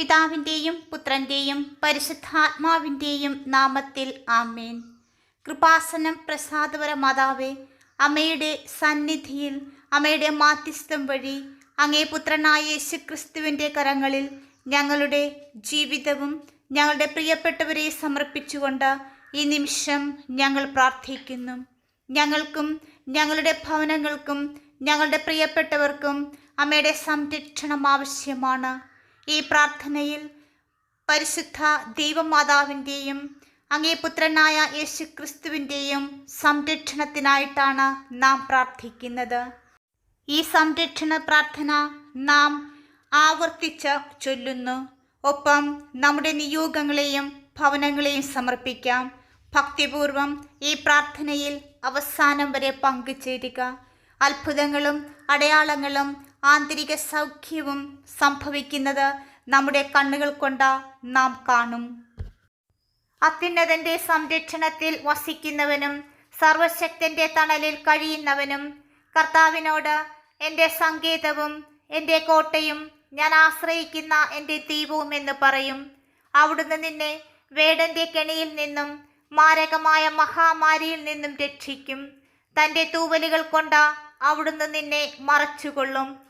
പിതാവിന്റെയും പുത്രന്റെയും പരിശുദ്ധാത്മാവിന്റെയും നാമത്തിൽ ആമേൻ. കൃപാസനം പ്രസാദപര മാതാവേ അമ്മയുടെ സന്നിധിയിൽ അമ്മയുടെ മാധ്യസ്ഥം വഴി അങ്ങേ പുത്രനായ യേശു ക്രിസ്തുവിന്റെ കരങ്ങളിൽ ഞങ്ങളുടെ ജീവിതവും ഞങ്ങളുടെ പ്രിയപ്പെട്ടവരെ സമർപ്പിച്ചുകൊണ്ട് ഈ നിമിഷം ഞങ്ങൾ പ്രാർത്ഥിക്കുന്നു. ഞങ്ങൾക്കും ഞങ്ങളുടെ ഭവനങ്ങൾക്കും ഞങ്ങളുടെ പ്രിയപ്പെട്ടവർക്കും അമ്മയുടെ സംരക്ഷണം ആവശ്യമാണ്. ഈ പ്രാർത്ഥനയിൽ പരിശുദ്ധ ദൈവമാതാവിന്റെയും അങ്ങേ പുത്രനായ യേശു ക്രിസ്തുവിന്റെയും സംരക്ഷണത്തിനായിട്ടാണ് നാം പ്രാർത്ഥിക്കുന്നത്. ഈ സംരക്ഷണ പ്രാർത്ഥന നാം ആവർത്തിച്ച് ചൊല്ലുന്നു. ഒപ്പം നമ്മുടെ നിയോഗങ്ങളെയും ഭവനങ്ങളെയും സമർപ്പിക്കാം. ഭക്തിപൂർവം ഈ പ്രാർത്ഥനയിൽ അവസാനം വരെ പങ്കുചേരുക. അത്ഭുതങ്ങളും അടയാളങ്ങളും ആന്തരിക സൗഖ്യവും സംഭവിക്കുന്നത് നമ്മുടെ കണ്ണുകൾ കൊണ്ട് നാം കാണും. അത്യുന്നതന്റെ സംരക്ഷണത്തിൽ വസിക്കുന്നവനും സർവശക്തന്റെ തണലിൽ കഴിയുന്നവനും കർത്താവിനോട് എന്റെ സങ്കേതവും എന്റെ കോട്ടയും ഞാൻ ആശ്രയിക്കുന്ന എന്റെ ദീപവും എന്ന് പറയും. അവിടുന്ന് നിന്നെ വേടന്റെ കെണിയിൽ നിന്നും മാരകമായ മഹാമാരിയിൽ നിന്നും രക്ഷിക്കും. തന്റെ തൂവലുകൾ കൊണ്ട് അവിടുന്ന് നിന്നെ മറച്ചുകൊള്ളും.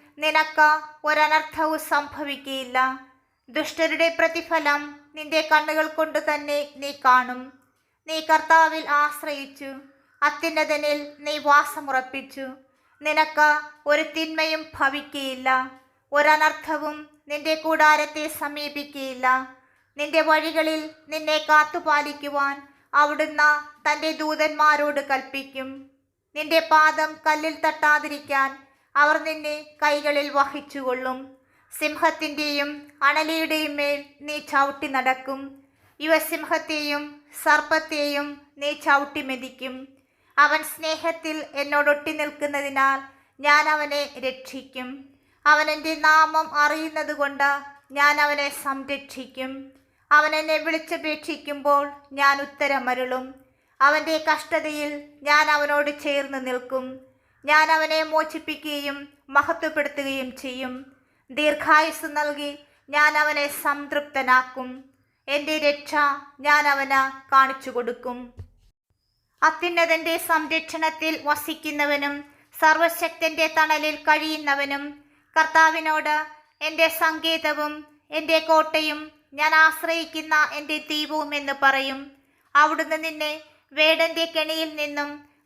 നിനക്ക് ഒരനർത്ഥവും സംഭവിക്കുകയില്ല. ദുഷ്ടരുടെ പ്രതിഫലം നിന്റെ കണ്ണുകൾ കൊണ്ട് തന്നെ നീ കാണും. നീ കർത്താവിൽ ആശ്രയിച്ചു. അത്യുന്നതനിൽ നീ വാസമുറപ്പിച്ചു. നിനക്ക് ഒരു തിന്മയും ഭവിക്കുകയില്ല. ഒരനർത്ഥവും നിന്റെ കൂടാരത്തെ സമീപിക്കുകയില്ല. നിന്റെ വഴികളിൽ നിന്നെ കാത്തുപാലിക്കുവാൻ അവിടുന്ന് തന്റെ ദൂതന്മാരോട് കൽപ്പിക്കും. നിന്റെ പാദം കല്ലിൽ തട്ടാതിരിക്കാൻ അവർ നിന്നെ കൈകളിൽ വഹിച്ചുകൊള്ളും. സിംഹത്തിന്റെയും അണലിയുടെയും മേൽ നീ ചവിട്ടി നടക്കും. യുവസിംഹത്തെയും സർപ്പത്തെയും നീ ചവിട്ടി മെതിക്കും. അവൻ സ്നേഹത്തിൽ എന്നോടൊട്ടി നിൽക്കുന്നതിനാൽ ഞാൻ അവനെ രക്ഷിക്കും. അവൻ എന്റെ നാമം അറിയുന്നതുകൊണ്ട് ഞാൻ അവനെ സംരക്ഷിക്കും. അവൻ എന്നെ വിളിച്ചപേക്ഷിക്കുമ്പോൾ ഞാൻ ഉത്തരമരുളും. അവന്റെ കഷ്ടതയിൽ ഞാൻ അവനോട് ചേർന്ന് നിൽക്കും. ഞാൻ അവനെ മോചിപ്പിക്കുകയും മഹത്വപ്പെടുത്തുകയും ചെയ്യും. ദീർഘായുസ് നൽകി ഞാൻ അവനെ സംതൃപ്തനാക്കും. എന്റെ രക്ഷ ഞാൻ അവന് കാണിച്ചു കൊടുക്കും. അത്യുന്നതന്റെ സംരക്ഷണത്തിൽ വസിക്കുന്നവനും സർവശക്തന്റെ തണലിൽ കഴിയുന്നവനും കർത്താവിനോട് എന്റെ സങ്കേതവും എന്റെ കോട്ടയും ഞാൻ ആശ്രയിക്കുന്ന എന്റെ ദീപവും എന്ന് പറയും. അവിടുന്ന് നിന്നെ വേടന്റെ കെണിയിൽ നിന്നും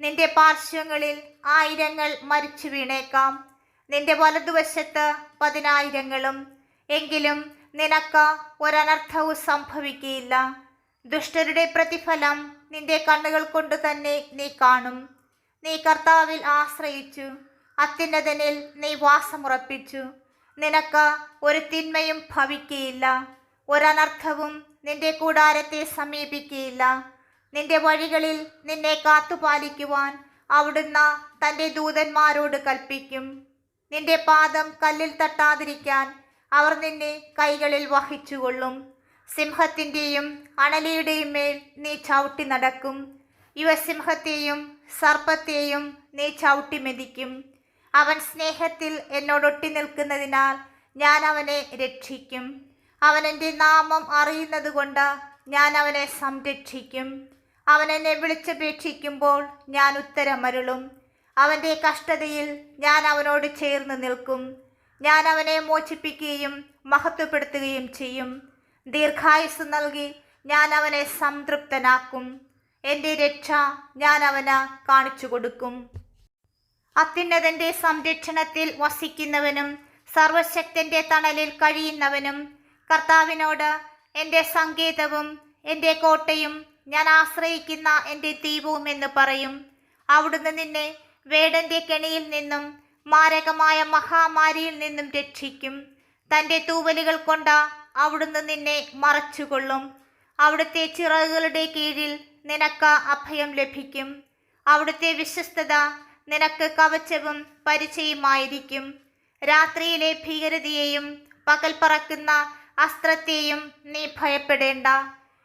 നിന്റെ പാർശ്വങ്ങളിൽ ആയിരങ്ങൾ മരിച്ചു വീണേക്കാം. നിന്റെ വലതുവശത്ത് പതിനായിരങ്ങളും എങ്കിലും നിനക്ക് ഒരനർത്ഥവും സംഭവിക്കുകയില്ല. ദുഷ്ടരുടെ പ്രതിഫലം നിന്റെ കണ്ണുകൾ കൊണ്ട് തന്നെ നീ കാണും. നീ കർത്താവിൽ ആശ്രയിച്ചു. അത്യുന്നതനിൽ നീ വാസമുറപ്പിച്ചു. നിനക്ക് ഒരു തിന്മയും ഭവിക്കുകയില്ല. ഒരനർത്ഥവും നിന്റെ കൂടാരത്തെ സമീപിക്കുകയില്ല. നിന്റെ വഴികളിൽ നിന്നെ കാത്തുപാലിക്കുവാൻ അവിടുന്ന് തന്റെ ദൂതന്മാരോട് കൽപ്പിക്കും. നിന്റെ പാദം കല്ലിൽ തട്ടാതിരിക്കാൻ അവർ നിന്നെ കൈകളിൽ വഹിച്ചുകൊള്ളും. സിംഹത്തിന്റെയും അണലിയുടെയും മേൽ നീ ചവിട്ടി നടക്കും. യുവസിംഹത്തെയും സർപ്പത്തെയും നീ ചവിട്ടി മെതിക്കും. അവൻ സ്നേഹത്തിൽ എന്നോടൊട്ടി നിൽക്കുന്നതിനാൽ ഞാൻ അവനെ രക്ഷിക്കും. അവൻ എന്റെ നാമം അറിയുന്നതുകൊണ്ട് ഞാൻ അവനെ സംരക്ഷിക്കും. അവൻ എന്നെ വിളിച്ചപേക്ഷിക്കുമ്പോൾ ഞാൻ ഉത്തരമരുളും. അവന്റെ കഷ്ടതയിൽ ഞാൻ അവനോട് ചേർന്ന് നിൽക്കും. ഞാൻ അവനെ മോചിപ്പിക്കുകയും മഹത്വപ്പെടുത്തുകയും ചെയ്യും. ദീർഘായുസ് നൽകി ഞാൻ അവനെ സംതൃപ്തനാക്കും. എന്റെ രക്ഷ ഞാൻ അവന് കാണിച്ചു കൊടുക്കും. അത്യുന്നതന്റെ സംരക്ഷണത്തിൽ വസിക്കുന്നവനും സർവശക്തന്റെ തണലിൽ കഴിയുന്നവനും കർത്താവിനോട് എന്റെ സങ്കേതവും എന്റെ കോട്ടയും ഞാൻ ആശ്രയിക്കുന്ന എന്റെ ദൈവവും എന്ന് പറയും. അവിടുന്ന് നിന്നെ വേടന്റെ കെണിയിൽ നിന്നും മാരകമായ മഹാമാരിയിൽ നിന്നും രക്ഷിക്കും. തന്റെ തൂവലുകൾ കൊണ്ട് അവിടുന്ന് നിന്നെ മറച്ചുകൊള്ളും. അവിടുത്തെ ചിറകുകളുടെ കീഴിൽ നിനക്ക് അഭയം ലഭിക്കും. അവിടുത്തെ വിശ്വസ്തത നിനക്ക് കവചവും പരിചയമായിരിക്കും. രാത്രിയിലെ ഭീകരതയെയും പകൽ പറക്കുന്ന അസ്ത്രത്തെയും നീ ഭയപ്പെടേണ്ട.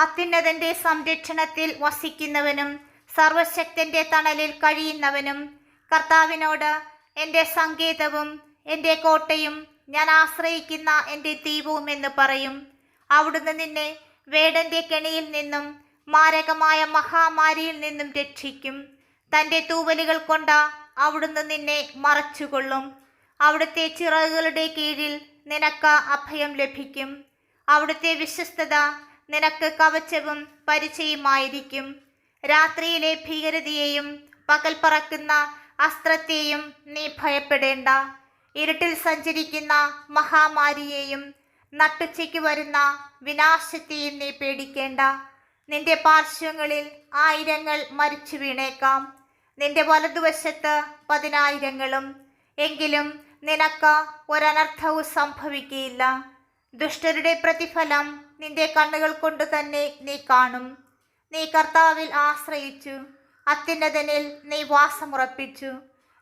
അത്യുന്നതന്റെ സംരക്ഷണത്തിൽ വസിക്കുന്നവനും സർവശക്തന്റെ തണലിൽ കഴിയുന്നവനും. കർത്താവിനോട് എന്റെ സങ്കേതവും എന്റെ കോട്ടയും ഞാൻ ആശ്രയിക്കുന്ന എന്റെ ദീപവും എന്ന് പറയും. അവിടുന്ന് നിന്നെ വേടന്റെ കെണിയിൽ നിന്നും മാരകമായ മഹാമാരിയിൽ നിന്നും രക്ഷിക്കും. തന്റെ തൂവലുകൾ കൊണ്ട് അവിടുന്ന് നിന്നെ മറച്ചുകൊള്ളും. അവിടുത്തെ ചിറകുകളുടെ കീഴിൽ നിനക്ക് അഭയം ലഭിക്കും. അവിടുത്തെ വിശ്വസ്തത നിനക്ക് കവചവും പരിചയമായിരിക്കും. രാത്രിയിലെ ഭീകരതയെയും പകൽ പറക്കുന്ന അസ്ത്രത്തെയും നീ ഭയപ്പെടേണ്ട. ഇരുട്ടിൽ സഞ്ചരിക്കുന്ന മഹാമാരിയെയും നട്ടുച്ചയ്ക്ക് വരുന്ന വിനാശത്തെയും നീ പേടിക്കേണ്ട. നിന്റെ പാർശ്വങ്ങളിൽ ആയിരങ്ങൾ മരിച്ചു വീണേക്കാം. നിന്റെ വലതുവശത്ത് പതിനായിരങ്ങളും. എങ്കിലും നിനക്ക് ഒരനർത്ഥവും സംഭവിക്കുകയില്ല. ദുഷ്ടരുടെ പ്രതിഫലം നിന്റെ കണ്ണുകൾ കൊണ്ട് തന്നെ നീ കാണും. നീ കർത്താവിൽ ആശ്രയിച്ചു. അത്യുന്നതനിൽ നീ വാസമുറപ്പിച്ചു.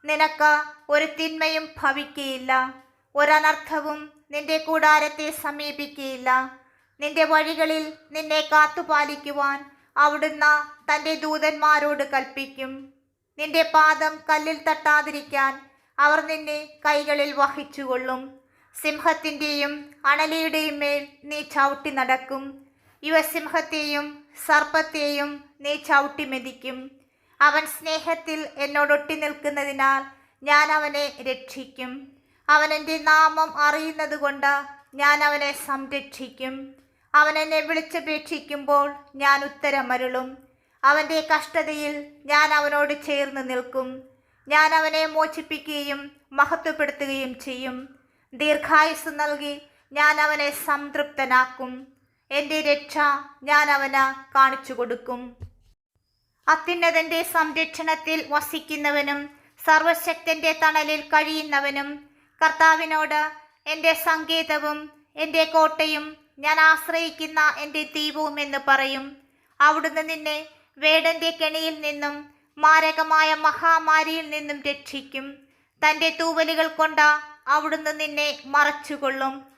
നിനക്ക് ഒരു തിന്മയും ഭവിക്കുകയില്ല ഒരനർത്ഥവും നിന്റെ കൂടാരത്തെ സമീപിക്കുകയില്ല നിന്റെ വഴികളിൽ നിന്നെ കാത്തുപാലിക്കുവാൻ അവിടുന്ന് തന്റെ ദൂതന്മാരോട് കൽപ്പിക്കും. നിന്റെ പാദം കല്ലിൽ തട്ടാതിരിക്കാൻ അവർ നിന്നെ കൈകളിൽ വഹിച്ചുകൊള്ളും. സിംഹത്തിന്റെയും അണലിയുടെയും മേൽ നീ ചവിട്ടി നടക്കും. യുവസിംഹത്തെയും സർപ്പത്തെയും നീ ചവിട്ടി മെതിക്കും. അവൻ സ്നേഹത്തിൽ എന്നോടൊട്ടി നിൽക്കുന്നതിനാൽ ഞാൻ അവനെ രക്ഷിക്കും. അവൻ എന്റെ നാമം അറിയുന്നതുകൊണ്ട് ഞാൻ അവനെ സംരക്ഷിക്കും. അവൻ എന്നെ വിളിച്ചപേക്ഷിക്കുമ്പോൾ ഞാൻ ഉത്തരമരുളും. അവന്റെ കഷ്ടതയിൽ ഞാൻ അവനോട് ചേർന്ന് നിൽക്കും. ഞാൻ അവനെ മോചിപ്പിക്കുകയും മഹത്വപ്പെടുത്തുകയും ചെയ്യും. ദീർഘായുസ് നൽകി ഞാൻ അവനെ സംതൃപ്തനാക്കും. എന്റെ രക്ഷ ഞാൻ അവന് കാണിച്ചു കൊടുക്കും. അത്യുന്നതന്റെ സംരക്ഷണത്തിൽ വസിക്കുന്നവനും സർവശക്തന്റെ തണലിൽ കഴിയുന്നവനും കർത്താവിനോട് എന്റെ സങ്കേതവും എന്റെ കോട്ടയും ഞാൻ ആശ്രയിക്കുന്ന എന്റെ ദീപവും എന്ന് പറയും. അവിടുന്ന് നിന്നെ വേടന്റെ കെണിയിൽ നിന്നും മാരകമായ മഹാമാരിയിൽ നിന്നും രക്ഷിക്കും. തന്റെ തൂവലുകൾ കൊണ്ട് അവിടുന്ന് നിന്നെ മറച്ചുകൊള്ളും.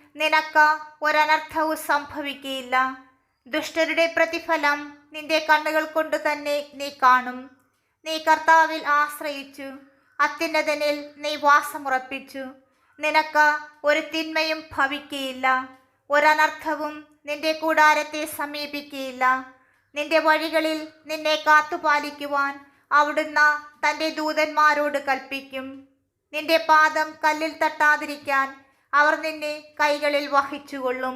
നിനക്ക് ഒരനർത്ഥവും സംഭവിക്കുകയില്ല. ദുഷ്ടരുടെ പ്രതിഫലം നിന്റെ കണ്ണുകൾ കൊണ്ട് തന്നെ നീ കാണും. നീ കർത്താവിൽ ആശ്രയിച്ചു. അത്യുന്നതനിൽ നീ വാസമുറപ്പിച്ചു. നിനക്ക് ഒരു തിന്മയും ഭവിക്കുകയില്ല. ഒരനർത്ഥവും നിന്റെ കൂടാരത്തെ സമീപിക്കുകയില്ല. നിന്റെ വഴികളിൽ നിന്നെ കാത്തുപാലിക്കുവാൻ അവിടുന്ന് തന്റെ ദൂതന്മാരോട് കൽപ്പിക്കും. നിന്റെ പാദം കല്ലിൽ തട്ടാതിരിക്കാൻ അവർ നിന്നെ കൈകളിൽ വഹിച്ചുകൊള്ളും.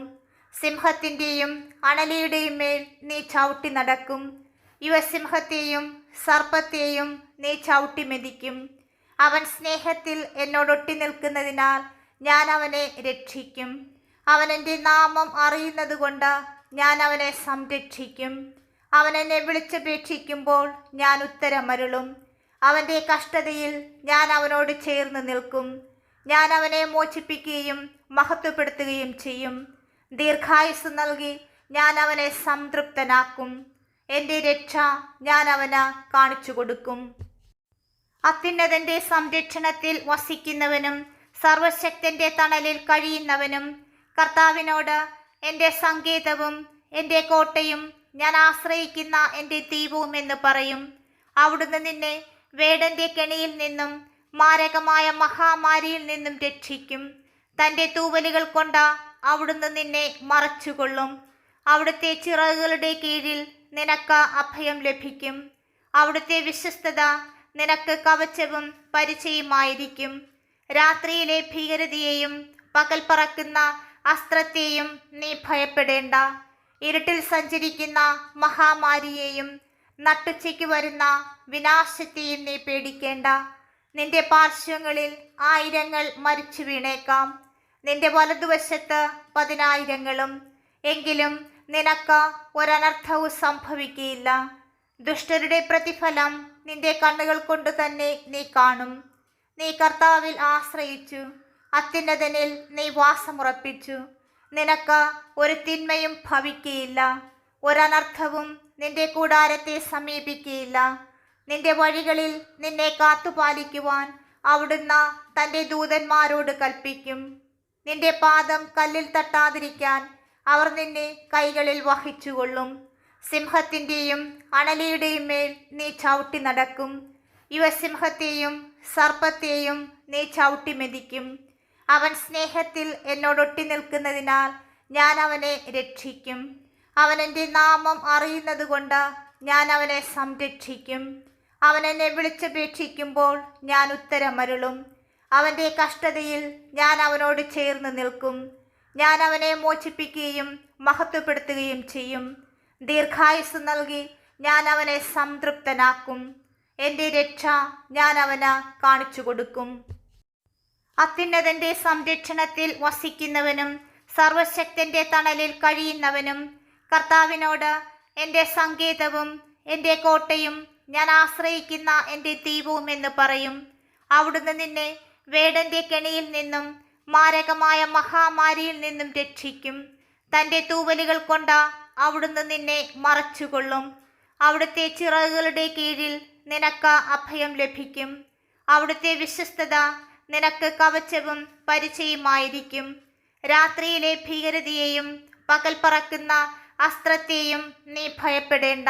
സിംഹത്തിന്റെയും അണലിയുടെയും മേൽ നീ ചവിട്ടി നടക്കും. യുവസിംഹത്തെയും സർപ്പത്തെയും നീ ചവിട്ടി മെതിക്കും. അവൻ സ്നേഹത്തിൽ എന്നോടൊട്ടി നിൽക്കുന്നതിനാൽ ഞാൻ അവനെ രക്ഷിക്കും. അവൻ എന്റെ നാമം അറിയുന്നതുകൊണ്ട് ഞാൻ അവനെ സംരക്ഷിക്കും. അവൻ എന്നെ വിളിച്ചപേക്ഷിക്കുമ്പോൾ ഞാൻ ഉത്തരമരുളും. അവന്റെ കഷ്ടതയിൽ ഞാൻ അവനോട് ചേർന്ന് നിൽക്കും. ഞാൻ അവനെ മോചിപ്പിക്കുകയും മഹത്വപ്പെടുത്തുകയും ചെയ്യും. ദീർഘായുസ് നൽകി ഞാൻ അവനെ സംതൃപ്തനാക്കും. എന്റെ രക്ഷ ഞാൻ അവന് കാണിച്ചു കൊടുക്കും. അത്യുന്നതന്റെ സംരക്ഷണത്തിൽ വസിക്കുന്നവനും സർവശക്തന്റെ തണലിൽ കഴിയുന്നവനും കർത്താവിനോട് എന്റെ സങ്കേതവും എന്റെ കോട്ടയും ഞാൻ ആശ്രയിക്കുന്ന എന്റെ ദീപവും എന്ന് പറയും. അവിടുന്ന് നിന്നെ വേടന്റെ കെണിയിൽ നിന്നും മാരകമായ മഹാമാരിയിൽ നിന്നും രക്ഷിക്കും. തന്റെ തൂവലുകൾ കൊണ്ട് അവിടുന്ന് നിന്നെ മറച്ചുകൊള്ളും. അവിടുത്തെ ചിറകുകളുടെ കീഴിൽ നിനക്ക് അഭയം ലഭിക്കും. അവിടുത്തെ വിശ്വസ്തത നിനക്ക് കവചവും പരിചയമായിരിക്കും. രാത്രിയിലെ ഭീകരതയെയും പകൽ പറക്കുന്ന അസ്ത്രത്തെയും നീ ഭയപ്പെടേണ്ട. ഇരുട്ടിൽ സഞ്ചരിക്കുന്ന മഹാമാരിയെയും നട്ടുച്ചയ്ക്ക് വരുന്ന വിനാശത്തെയും നീ പേടിക്കേണ്ട. നിന്റെ പാർശ്വങ്ങളിൽ ആയിരങ്ങൾ മരിച്ചു വീണേക്കാം. നിന്റെ വലതുവശത്ത് പതിനായിരങ്ങളും. എങ്കിലും നിനക്ക് ഒരനർത്ഥവും സംഭവിക്കുകയില്ല. ദുഷ്ടരുടെ പ്രതിഫലം നിന്റെ കണ്ണുകൾ കൊണ്ട് തന്നെ നീ കാണും. നീ കർത്താവിൽ ആശ്രയിച്ചു. അത്യുന്നതനിൽ നീ വാസമുറപ്പിച്ചു. നിനക്ക് ഒരു തിന്മയും ഭവിക്കുകയില്ല. ഒരനർത്ഥവും നിന്റെ കൂടാരത്തെ സമീപിക്കുകയില്ല. നിന്റെ വഴികളിൽ നിന്നെ കാത്തുപാലിക്കുവാൻ അവിടുന്ന് തന്റെ ദൂതന്മാരോട് കൽപ്പിക്കും. നിന്റെ പാദം കല്ലിൽ തട്ടാതിരിക്കാൻ അവർ നിന്നെ കൈകളിൽ വഹിച്ചുകൊള്ളും. സിംഹത്തിന്റെയും അണലിയുടെയും മേൽ നീ ചവിട്ടി നടക്കും. യുവസിംഹത്തെയും സർപ്പത്തെയും നീ ചവിട്ടി മെതിക്കും. അവൻ സ്നേഹത്തിൽ എന്നോടൊട്ടി നിൽക്കുന്നതിനാൽ ഞാൻ അവനെ രക്ഷിക്കും. അവൻ എന്റെ നാമം അറിയുന്നത് കൊണ്ട് ഞാൻ അവനെ സംരക്ഷിക്കും. അവൻ എന്നെ വിളിച്ചപേക്ഷിക്കുമ്പോൾ ഞാൻ ഉത്തരമരുളും. അവന്റെ കഷ്ടതയിൽ ഞാൻ അവനോട് ചേർന്ന് നിൽക്കും. ഞാൻ അവനെ മോചിപ്പിക്കുകയും മഹത്വപ്പെടുത്തുകയും ചെയ്യും. ദീർഘായുസ് നൽകി ഞാൻ അവനെ സംതൃപ്തനാക്കും. എന്റെ രക്ഷ ഞാൻ അവന് കാണിച്ചു കൊടുക്കും. അത്യുന്നതന്റെ സംരക്ഷണത്തിൽ വസിക്കുന്നവനും സർവശക്തന്റെ തണലിൽ കഴിയുന്നവനും കർത്താവിനോട് എന്റെ സങ്കേതവും എന്റെ കോട്ടയും ഞാൻ ആശ്രയിക്കുന്ന എന്റെ ദീപവും എന്ന് പറയും. അവിടുന്ന് നിന്നെ വേടന്റെ കെണിയിൽ നിന്നും മാരകമായ മഹാമാരിയിൽ നിന്നും രക്ഷിക്കും. തന്റെ തൂവലുകൾ കൊണ്ട അവിടുന്ന് നിന്നെ മറച്ചുകൊള്ളും. അവിടുത്തെ ചിറകുകളുടെ കീഴിൽ നിനക്ക് അഭയം ലഭിക്കും. അവിടുത്തെ വിശ്വസ്തത നിനക്ക് കവചവും പരിചയമായിരിക്കും. രാത്രിയിലെ ഭീകരതയെയും പകൽ പറക്കുന്ന അസ്ത്രത്തെയും നീ ഭയപ്പെടേണ്ട.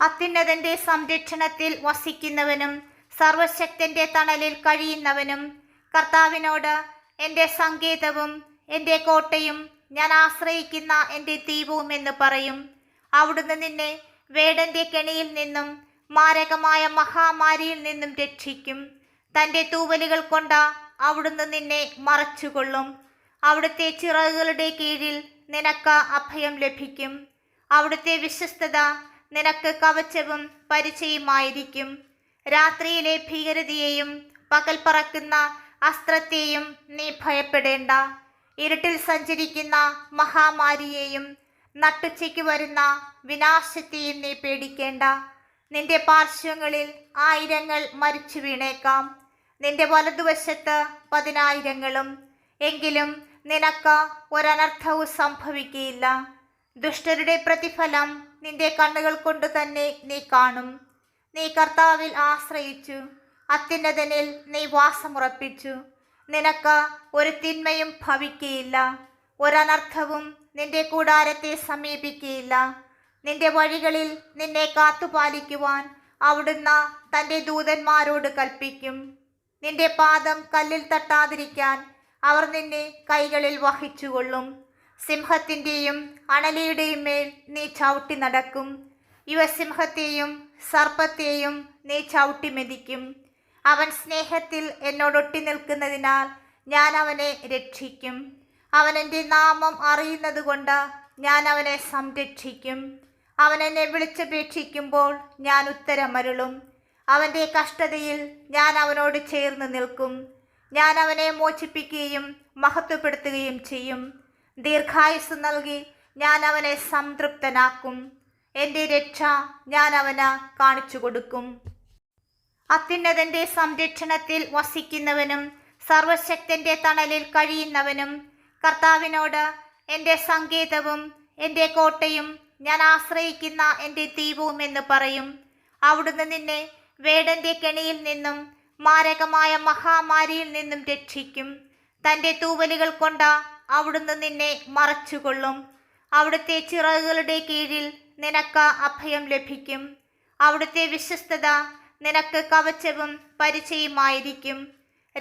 അത്യുന്നതന്റെ സംരക്ഷണത്തിൽ വസിക്കുന്നവനും സർവശക്തന്റെ തണലിൽ കഴിയുന്നവനും. കർത്താവിനോട് എന്റെ സങ്കേതവും എന്റെ കോട്ടയും ഞാൻ ആശ്രയിക്കുന്ന എന്റെ ദീപവും എന്ന് പറയും. അവിടുന്ന് നിന്നെ വേടന്റെ കെണിയിൽ നിന്നും മാരകമായ മഹാമാരിയിൽ നിന്നും രക്ഷിക്കും. തന്റെ തൂവലുകൾ കൊണ്ട അവിടുന്ന് നിന്നെ മറച്ചുകൊള്ളും. അവിടുത്തെ ചിറകുകളുടെ കീഴിൽ നിനക്ക് അഭയം ലഭിക്കും. അവിടുത്തെ വിശ്വസ്തത നിനക്ക് കവചവും പരിചയമായിരിക്കും. രാത്രിയിലെ ഭീകരതയെയും പകൽ പറക്കുന്ന അസ്ത്രത്തെയും നീ ഭയപ്പെടേണ്ട. ഇരുട്ടിൽ സഞ്ചരിക്കുന്ന മഹാമാരിയെയും നട്ടുച്ചയ്ക്ക് വരുന്ന വിനാശത്തെയും നീ പേടിക്കേണ്ട. നിന്റെ പാർശ്വങ്ങളിൽ ആയിരങ്ങൾ മരിച്ചു വീണേക്കാം. നിന്റെ വലതുവശത്ത് പതിനായിരങ്ങളും. എങ്കിലും നിനക്ക് ഒരനർത്ഥവും സംഭവിക്കുകയില്ല. ദുഷ്ടരുടെ പ്രതിഫലം നിന്റെ കണ്ണുകൾ കൊണ്ട് തന്നെ നീ കാണും. നീ കർത്താവിൽ ആശ്രയിച്ചു. അത്യുന്നതനിൽ നീ വാസമുറപ്പിച്ചു. നിനക്ക് ഒരു തിന്മയും ഭവിക്കുകയില്ല ഒരനർത്ഥവും നിന്റെ കൂടാരത്തെ സമീപിക്കുകയില്ല നിന്റെ വഴികളിൽ നിന്നെ കാത്തുപാലിക്കുവാൻ അവിടുന്ന് തന്റെ ദൂതന്മാരോട് കൽപ്പിക്കും. നിന്റെ പാദം കല്ലിൽ തട്ടാതിരിക്കാൻ അവർ നിന്നെ കൈകളിൽ വഹിച്ചുകൊള്ളും. സിംഹത്തിന്റെയും അണലിയുടെയും മേൽ നീ ചവിട്ടി നടക്കും. ഇവ സിംഹത്തെയും സർപ്പത്തെയും നീ ചവിട്ടി മെതിക്കും. അവൻ സ്നേഹത്തിൽ എന്നോടൊട്ടി നിൽക്കുന്നതിനാൽ ഞാൻ അവനെ രക്ഷിക്കും. അവൻ എന്റെ നാമം അറിയുന്നതുകൊണ്ട് ഞാൻ അവനെ സംരക്ഷിക്കും. അവൻ എന്നെ വിളിച്ചപേക്ഷിക്കുമ്പോൾ ഞാൻ ഉത്തരമരുളും. അവന്റെ കഷ്ടതയിൽ ഞാൻ അവനോട് ചേർന്ന് നിൽക്കും. ഞാൻ അവനെ മോചിപ്പിക്കുകയും മഹത്വപ്പെടുത്തുകയും ചെയ്യും. ദീർഘായുസ് നൽകി ഞാൻ അവനെ സംതൃപ്തനാക്കും. എന്റെ രക്ഷ ഞാൻ അവന് കാണിച്ചു കൊടുക്കും. അത്യുന്നതന്റെ സംരക്ഷണത്തിൽ വസിക്കുന്നവനും സർവശക്തന്റെ തണലിൽ കഴിയുന്നവനും കർത്താവിനോട് എന്റെ സങ്കേതവും എന്റെ കോട്ടയും ഞാൻ ആശ്രയിക്കുന്ന എന്റെ ദീപവും എന്ന് പറയും. അവിടുന്ന് നിന്നെ വേടന്റെ കെണിയിൽ നിന്നും മാരകമായ മഹാമാരിയിൽ നിന്നും രക്ഷിക്കും. തന്റെ തൂവലുകൾ കൊണ്ട് അവിടുന്ന് നിന്നെ മറച്ചുകൊള്ളും. അവിടുത്തെ ചിറകുകളുടെ കീഴിൽ നിനക്ക് അഭയം ലഭിക്കും. അവിടുത്തെ വിശ്വസ്തത നിനക്ക് കവചവും പരിചയമായിരിക്കും.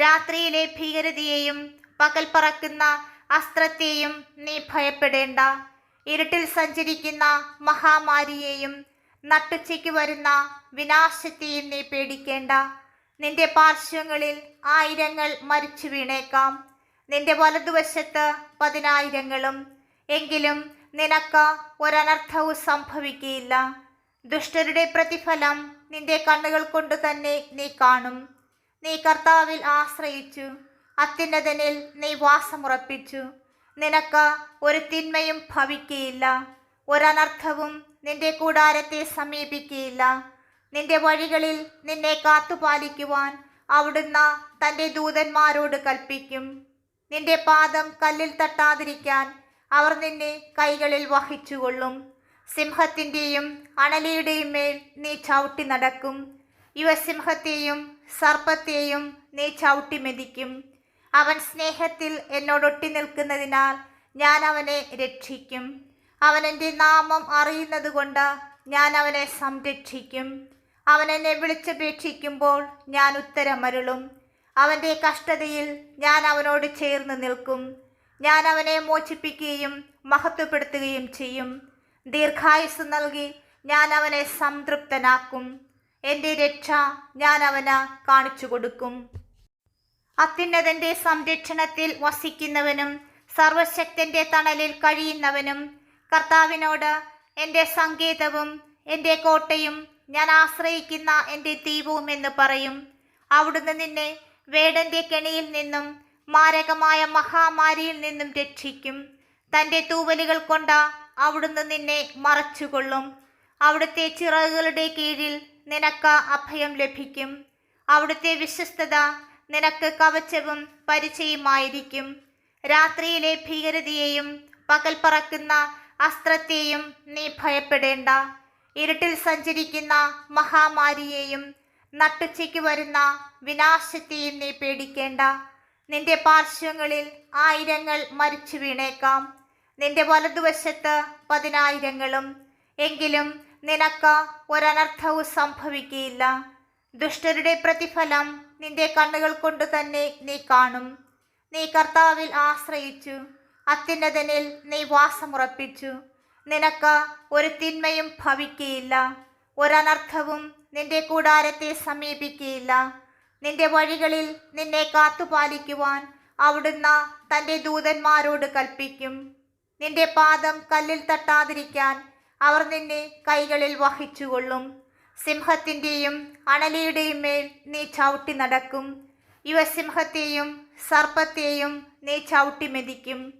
രാത്രിയിലെ ഭീകരതയെയും പകൽ പറക്കുന്ന അസ്ത്രത്തെയും നീ ഭയപ്പെടേണ്ട. ഇരുട്ടിൽ സഞ്ചരിക്കുന്ന മഹാമാരിയെയും നട്ടുച്ചയ്ക്ക് വരുന്ന വിനാശത്തെയും നീ പേടിക്കേണ്ട. നിന്റെ പാർശ്വങ്ങളിൽ ആയിരങ്ങൾ മരിച്ചു വീണേക്കാം. നിന്റെ വലതുവശത്ത് പതിനായിരങ്ങളും. എങ്കിലും നിനക്ക് ഒരനർത്ഥവും സംഭവിക്കുകയില്ല. ദുഷ്ടരുടെ പ്രതിഫലം നിന്റെ കണ്ണുകൾ കൊണ്ട് തന്നെ നീ കാണും. നീ കർത്താവിൽ ആശ്രയിച്ചു. അത്യുന്നതനിൽ നീ വാസമുറപ്പിച്ചു. നിനക്ക് ഒരു തിന്മയും ഭവിക്കുകയില്ല. ഒരനർത്ഥവും നിന്റെ കൂടാരത്തെ സമീപിക്കുകയില്ല. നിന്റെ വഴികളിൽ നിന്നെ കാത്തുപാലിക്കുവാൻ അവിടുന്ന് തന്റെ ദൂതന്മാരോട് കൽപ്പിക്കും. നിന്റെ പാദം കല്ലിൽ തട്ടാതിരിക്കാൻ അവർ നിന്നെ കൈകളിൽ വഹിച്ചുകൊള്ളും. സിംഹത്തിന്റെയും അണലിയുടെയും മേൽ നീ ചവിട്ടി നടക്കും. ഇവ സിംഹത്തെയും സർപ്പത്തെയും നീ ചവിട്ടി മെതിക്കും. അവൻ സ്നേഹത്തിൽ എന്നോടൊട്ടി നിൽക്കുന്നതിനാൽ ഞാൻ അവനെ രക്ഷിക്കും. അവൻ എന്റെ നാമം അറിയുന്നതുകൊണ്ട് ഞാൻ അവനെ സംരക്ഷിക്കും. അവൻ എന്നെ വിളിച്ചപേക്ഷിക്കുമ്പോൾ ഞാൻ ഉത്തരമരുളും. അവന്റെ കഷ്ടതയിൽ ഞാൻ അവനോട് ചേർന്ന് നിൽക്കും. ഞാൻ അവനെ മോചിപ്പിക്കുകയും മഹത്വപ്പെടുത്തുകയും ചെയ്യും. ദീർഘായുസ് നൽകി ഞാൻ അവനെ സംതൃപ്തനാക്കും. എന്റെ രക്ഷ ഞാൻ അവന് കാണിച്ചു കൊടുക്കും. അത്യുന്നതന്റെ സംരക്ഷണത്തിൽ വസിക്കുന്നവനും സർവശക്തന്റെ തണലിൽ കഴിയുന്നവനും കർത്താവിനോട് എന്റെ സങ്കേതവും എന്റെ കോട്ടയും ഞാൻ ആശ്രയിക്കുന്ന എന്റെ ദീപവും എന്ന് പറയും. അവിടുന്ന് നിന്നെ വേടന്റെ കെണിയിൽ നിന്നും മാരകമായ മഹാമാരിയിൽ നിന്നും രക്ഷിക്കും. തന്റെ തൂവലുകൾ കൊണ്ട് അവിടുന്ന് നിന്നെ മറച്ചുകൊള്ളും. അവിടുത്തെ ചിറകുകളുടെ കീഴിൽ നിനക്ക് അഭയം ലഭിക്കും. അവിടുത്തെ വിശ്വസ്തത നിനക്ക് കവചവും പരിചയമായിരിക്കും. രാത്രിയിലെ ഭീകരതയെയും പകൽ പറക്കുന്ന അസ്ത്രത്തെയും നീ ഭയപ്പെടേണ്ട. ഇരുട്ടിൽ സഞ്ചരിക്കുന്ന മഹാമാരിയെയും നട്ടുച്ചയ്ക്ക് വരുന്ന വിനാശത്തെയും നീ പേടിക്കേണ്ട. നിന്റെ പാർശ്വങ്ങളിൽ ആയിരങ്ങൾ മരിച്ചു വീണേക്കാം. നിന്റെ വലതുവശത്ത് പതിനായിരങ്ങളും എങ്കിലും നിനക്ക് ഒരനർത്ഥവും സംഭവിക്കുകയില്ല. ദുഷ്ടരുടെ പ്രതിഫലം നിന്റെ കണ്ണുകൾ കൊണ്ട് തന്നെ നീ കാണും. നീ കർത്താവിൽ ആശ്രയിച്ചു. അത്യുന്നതനിൽ നീ വാസമുറപ്പിച്ചു. നിനക്ക് ഒരു തിന്മയും ഭവിക്കുകയില്ല. ഒരനർത്ഥവും നിന്റെ കൂടാരത്തെ സമീപിക്കുകയില്ല. നിന്റെ വഴികളിൽ നിന്നെ കാത്തുപാലിക്കുവാൻ അവിടുന്ന് തന്റെ ദൂതന്മാരോട് കൽപ്പിക്കും. നിന്റെ പാദം കല്ലിൽ തട്ടാതിരിക്കാൻ അവർ നിന്നെ കൈകളിൽ വഹിച്ചുകൊള്ളും. സിംഹത്തിന്റെയും അണലിയുടെയും മേൽ നീ ചവിട്ടി നടക്കും. യുവസിംഹത്തെയും സർപ്പത്തെയും നീ ചവിട്ടി മെതിക്കും.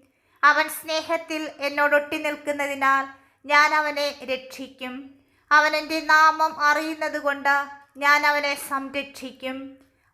അവൻ സ്നേഹത്തിൽ എന്നോടൊട്ടി നിൽക്കുന്നതിനാൽ ഞാൻ അവനെ രക്ഷിക്കും. അവൻ എന്റെ നാമം അറിയുന്നത് കൊണ്ട് ഞാൻ അവനെ സംരക്ഷിക്കും.